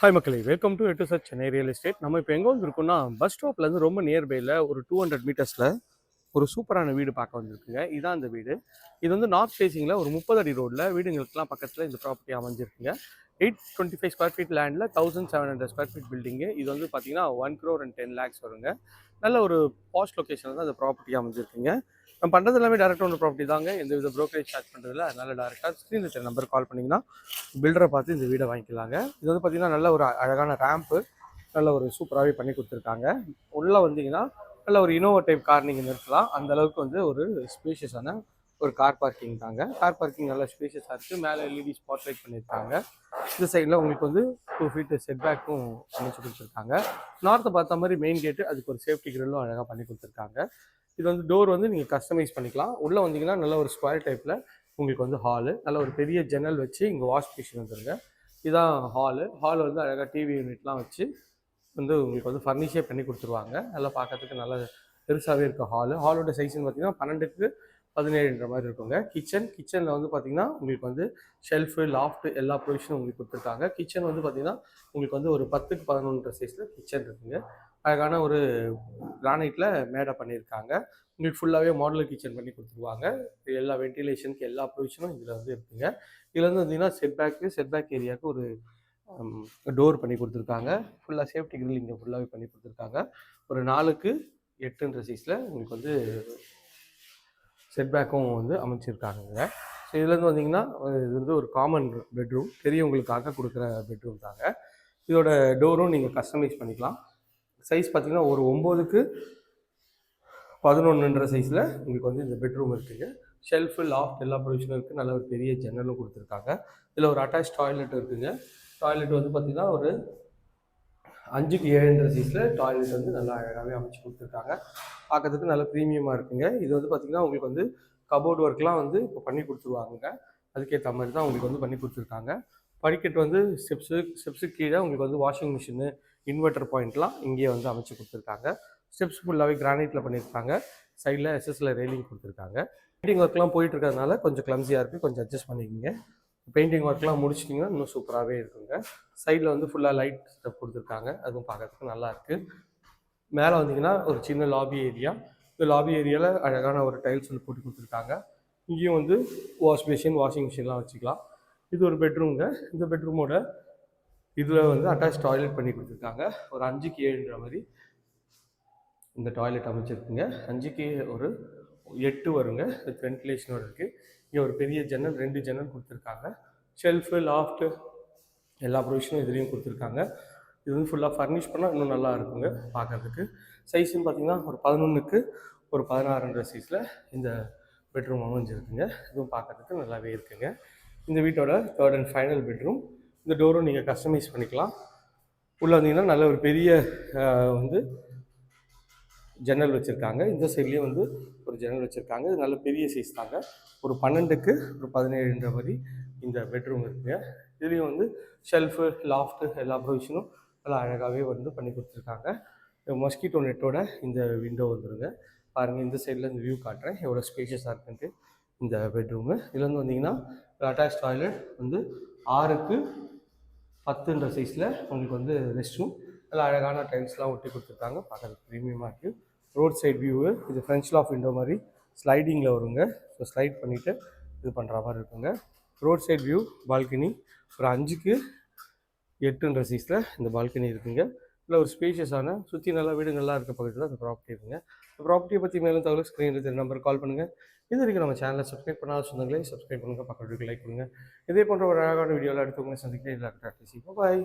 Hi மக்களே welcome to எட்டு sir Chennai real estate நம்ம இப்போ எங்கே வந்திருக்கோம்னா பஸ் ஸ்டாப்லேருந்து ரொம்ப நியர்பையில் ஒரு டூ ஹண்ட்ரட் மீட்டர்ஸில் ஒரு சூப்பரான வீடு பார்க்க வந்திருக்குங்க. இதுதான் அந்த வீடு. இது வந்து நார்த் ஃபேஸிங்கில் ஒரு முப்பது அடி ரோட்டில் வீடுங்களுக்குலாம் பக்கத்தில் இந்த ப்ராப்பர்ட்டி அமைஞ்சிருக்குங்க. Eight twenty five square feet லேண்டில் thousand seven hundred square feet building இது வந்து பார்த்தீங்கன்னா one crore and ten lakhs வருங்க. நல்ல ஒரு பாஸ்ட் லொக்கேஷனில் தான் இந்த ப்ராப்பர்ட்டி அமைஞ்சிருக்குங்க. நம்ம பண்ணுறது எல்லாமே டேரக்ட் ஒன்று ப்ராப்பர்ட்டி தாங்க. எந்த வித ப்ரோக்கரேஜ் சார்ஜ் பண்ணுறதுல அதனால் டேரெக்டாக ஸ்க்ரீன் இருக்கிற நம்பர் கால் பண்ணிங்கன்னா பில்டரை பார்த்து இந்த வீடை வாங்கிக்கலாங்க. இது வந்து பார்த்திங்கன்னா நல்ல ஒரு அழகான ரேம்ப்பு நல்ல ஒரு சூப்பராகவே பண்ணி கொடுத்துருக்காங்க. உள்ளே வந்தீங்கன்னா நல்ல ஒரு இனோவா டைப் கார் நீங்கள் நிறுத்தலாம். அந்த அளவுக்கு வந்து ஒரு ஸ்பேஷியஸான ஒரு கார் பார்க்கிங் தாங்க. கார் பார்க்கிங் நல்லா ஸ்பேஷியஸாக இருக்குது மேலே எல்இடி ஸ்பாட் லைட் பண்ணியிருக்காங்க. இந்த சைடில் உங்களுக்கு வந்து டூ ஃபீட் செட் பேக்கும் அமைச்சு கொடுத்துருக்காங்க. நார்த்தை பார்த்த மாதிரி மெயின் கேட்டு அதுக்கு ஒரு சேஃப்டி கிரில்லும் அழகாக பண்ணி கொடுத்துருக்காங்க. இது வந்து டோர் வந்து நீங்கள் கஸ்டமைஸ் பண்ணிக்கலாம். உள்ளே வந்தீங்கன்னா நல்ல ஒரு ஸ்கொயர் டைப்பில் உங்களுக்கு வந்து ஹாலு நல்ல ஒரு பெரிய ஜன்னல் வச்சு இங்கே வாஷ் மிஷின் வந்துருங்க. இதான் ஹாலு ஹால் வந்து அழகாக டிவி யூனிட்லாம் வச்சு வந்து உங்களுக்கு வந்து ஃபர்னிஷே பண்ணி கொடுத்துருவாங்க. நல்லா பார்க்கறதுக்கு நல்ல பெருசாகவே இருக்கும் ஹாலு ஹாலோட சைஸ்னு பார்த்தீங்கன்னா பன்னெண்டுக்கு பதினேழுன்ற மாதிரி இருக்குங்க. கிச்சன் கிச்சனில் வந்து பார்த்தீங்கன்னா உங்களுக்கு வந்து ஷெல்ஃபு லாஃப்ட்டு எல்லா பொசிஷனும் உங்களுக்கு கொடுத்துருக்காங்க. கிச்சன் வந்து பார்த்திங்கன்னா உங்களுக்கு வந்து ஒரு பத்துக்கு பதினொன்ற சைஸில் கிச்சன் இருக்குங்க. அழகான ஒரு கிரானைட்டில் மேடை பண்ணியிருக்காங்க. உங்களுக்கு ஃபுல்லாகவே மாடலர் கிச்சன் பண்ணி கொடுத்துருவாங்க. எல்லா வென்டிலேஷனுக்கு எல்லா ப்ரொவிஷனும் இதில் வந்து இருக்குங்க. இதில் வந்து பார்த்தீங்கன்னா செட் பேக்கு செட் பேக் ஏரியாவுக்கு ஒரு டோர் பண்ணி கொடுத்துருக்காங்க. ஃபுல்லாக சேஃப்டி கிரில் இங்கே ஃபுல்லாகவே பண்ணி கொடுத்துருக்காங்க. ஒரு நாலுக்கு எட்டுன்ற சைஸில் உங்களுக்கு வந்து செட் பேக்கும் வந்து அமைச்சிருக்காங்க ஸோ இதுலேருந்து வந்தீங்கன்னா இது வந்து ஒரு காமன் பெட்ரூம் பெரியவங்களுக்காக கொடுக்குற பெட்ரூம் தாங்க. இதோட டோரும் நீங்கள் கஸ்டமைஸ் பண்ணிக்கலாம். சைஸ் பார்த்தீங்கன்னா ஒரு ஒம்போதுக்கு பதினொன்றுன்ற சைஸில் உங்களுக்கு வந்து இந்த பெட்ரூம் இருக்குங்க. ஷெல்ஃபு லாஃப்ட் எல்லா ப்ரொவிஷனும் இருக்குது நல்ல ஒரு பெரிய ஜன்னலும் கொடுத்துருக்காங்க. இதில் ஒரு அட்டாச் டாய்லெட் இருக்குங்க. டாய்லெட் வந்து பார்த்திங்கன்னா ஒரு அஞ்சுக்கு ஏழுன்ற சைஸில் டாய்லெட் வந்து நல்லா அழகாகவே அமைச்சு கொடுத்துருக்காங்க. பார்க்கறதுக்கு நல்ல ப்ரீமியமாக இருக்குங்க. இது வந்து பார்த்திங்கன்னா உங்களுக்கு வந்து கபோர்டு ஒர்க்லாம் வந்து இப்போ பண்ணி கொடுத்துருவாங்க அதுக்கேற்ற மாதிரி தான் உங்களுக்கு வந்து பண்ணி கொடுத்துருக்காங்க. படிக்கட்டு வந்து ஸ்டெப்ஸு ஸ்டெப்ஸு கீழே உங்களுக்கு வந்து வாஷிங் மிஷினு இன்வெர்ட்டர் பாயிண்ட்லாம் இங்கேயே வந்து அமைச்சு கொடுத்துருக்காங்க. ஸ்டெப்ஸ் ஃபுல்லாகவே கிரானைட்டில் பண்ணியிருக்காங்க சைடில் எஸ்எஸ்ல ரெயிலிங் கொடுத்துருக்காங்க. பெயிண்டிங் ஒர்க்லாம் போயிட்டு இருக்கிறதுனால கொஞ்சம் கிளம்ஸியாக இருக்குது கொஞ்சம் அட்ஜஸ்ட் பண்ணிக்கோங்க. பெயிண்டிங் ஒர்க்லாம் முடிச்சிட்டிங்கன்னா இன்னும் சூப்பராகவே இருக்குங்க. சைடில் வந்து ஃபுல்லாக லைட் ஸ்டெப் கொடுத்துருக்காங்க. அதுவும் பார்க்கறதுக்கு நல்லா இருக்குது மேலே வந்தீங்கன்னா ஒரு சின்ன லாபி ஏரியா இந்த லாபி ஏரியாவில் அழகான ஒரு டைல்ஸ் வந்து போட்டு கொடுத்துருக்காங்க. இங்கேயும் வந்து வாஷ் மிஷின் வாஷிங் மிஷின்லாம் வச்சுக்கலாம். இது ஒரு பெட்ரூம்ங்க. இந்த பெட்ரூமோட இதில் வந்து அட்டாச் டாய்லெட் பண்ணி கொடுத்துருக்காங்க. ஒரு அஞ்சுக்கு ஏழுன்ற மாதிரி இந்த டாய்லெட் அமைச்சிருக்குங்க. அஞ்சுக்கு ஒரு எட்டு வருங்க. வித் வென்டிலேஷனோட இருக்குது இங்கே ஒரு பெரிய ஜன்னல் ரெண்டு ஜன்னல் கொடுத்துருக்காங்க. ஷெல்ஃபு லாஃப்ட்டு எல்லா ப்ரொவிஷனும் இதுலேயும் கொடுத்துருக்காங்க. இது வந்து ஃபுல்லாக ஃபர்னிஷ் பண்ணால் இன்னும் நல்லா இருக்குங்க பார்க்கறதுக்கு சைஸ்ன்னு பார்த்தீங்கன்னா ஒரு பதினொன்றுக்கு ஒரு பதினாறுன்ற சைஸில் இந்த பெட்ரூம் அமைஞ்சிருக்குங்க. இதுவும் பார்க்கறதுக்கு நல்லாவே இருக்குங்க. இந்த வீட்டோட தேர்ட் அண்ட் ஃபைனல் பெட்ரூம் இந்த டோரும் நீங்கள் கஸ்டமைஸ் பண்ணிக்கலாம். உள்ளே வந்தீங்கன்னா நல்ல ஒரு பெரிய வந்து ஜன்னல் வச்சுருக்காங்க. இந்த சைட்லேயும் வந்து ஒரு ஜன்னல் வச்சுருக்காங்க. இது நல்ல பெரிய சைஸ் தாங்க. ஒரு பன்னெண்டுக்கு ஒரு பதினேழுன்ற மாதிரி இந்த பெட்ரூம் இருக்குங்க. இதுலேயும் வந்து ஷெல்ஃபு லாஃப்ட்டு எல்லா ப்ரொவிஷனும் நல்லா அழகாகவே வந்து பண்ணி கொடுத்துருக்காங்க. மஸ்கிட்டோ நெட்டோட இந்த விண்டோ வந்துடுங்க பாருங்கள் இந்த சைடில் இந்த வியூ காட்டுறேன். எவ்வளோ ஸ்பேஷியஸாக இருக்குன்ட்டு. இந்த பெட்ரூமு இதுலேருந்து வந்தீங்கன்னா அட்டாச் டாய்லெட் வந்து ஆறுக்கு பத்துன்ற சைஸில் உங்களுக்கு வந்து ரெஸ்ட் ரூம் நல்லா அழகான டைல்ஸ்லாம் ஒட்டி கொடுத்துருக்காங்க. பார்க்குறதுக்கு ப்ரீமியமாக இருக்குது ரோட் சைட் வியூவு இது ஃப்ரெண்ட்ஸ் லாஃப் விண்டோ மாதிரி ஸ்லைடிங்கில் வருங்க. ஸோ ஸ்லைட் பண்ணிவிட்டு இது பண்ணுற மாதிரி இருக்குங்க. ரோட் சைட் வியூ பால்கனி ஒரு அஞ்சுக்கு எட்டுன்ற சைஸில் இந்த பால்கனி இருக்குங்க. இல்லை ஒரு ஸ்பேஷியஸான சுற்றி நல்லா வீடுங்கள்லாம் இருக்க பக்கத்தில் அந்த ப்ராப்பர்ட்டி இருக்குங்க. இந்த ப்ராப்பர்ட்டியை பற்றி மேலும் தகவல் ஸ்க்ரீனில் தெரிய நம்பர் கால் பண்ணுங்கள் இது வரைக்கும் நம்ம சேனலை சப்ஸ்கிரைப் பண்ணாத சொந்தங்களே சப்ஸ்கிரைப் பண்ணுங்கள் பக்கத்துக்கு லைக் பண்ணுங்கள் இதே போன்ற ஒரு அழகான வீடியோவில் அடுத்தவங்களை சந்திக்கிறேன். இல்லை பாய்